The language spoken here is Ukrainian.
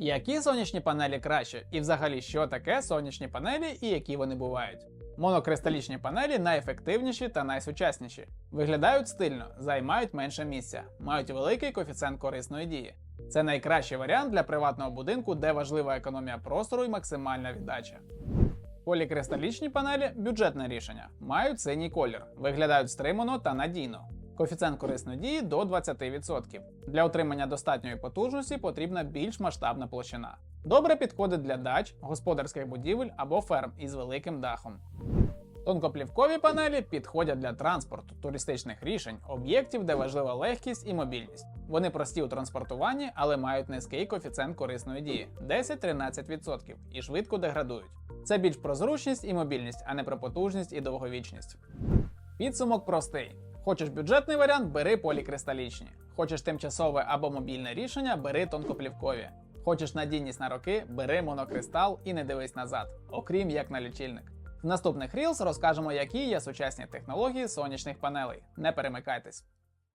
Які сонячні панелі краще, і взагалі що таке сонячні панелі і які вони бувають? Монокристалічні панелі найефективніші та найсучасніші. Виглядають стильно, займають менше місця, мають великий коефіцієнт корисної дії. Це найкращий варіант для приватного будинку, де важлива економія простору і максимальна віддача. Полікристалічні панелі бюджетне рішення, мають синій колір, виглядають стримано та надійно. Коефіцієнт корисної дії до 20%. Для отримання достатньої потужності потрібна більш масштабна площина. Добре підходить для дач, господарських будівель або ферм із великим дахом. Тонкоплівкові панелі підходять для транспорту, туристичних рішень, об'єктів, де важлива легкість і мобільність. Вони прості у транспортуванні, але мають низький коефіцієнт корисної дії 10-13% і швидко деградують. Це більш про зручність і мобільність, а не про потужність і довговічність. Підсумок простий. Хочеш бюджетний варіант, бери полікристалічні. Хочеш тимчасове або мобільне рішення, бери тонкоплівкові. Хочеш надійність на роки, бери монокристал і не дивись назад, окрім як на лічильник. В наступних Reels розкажемо, які є сучасні технології сонячних панелей. Не перемикайтесь.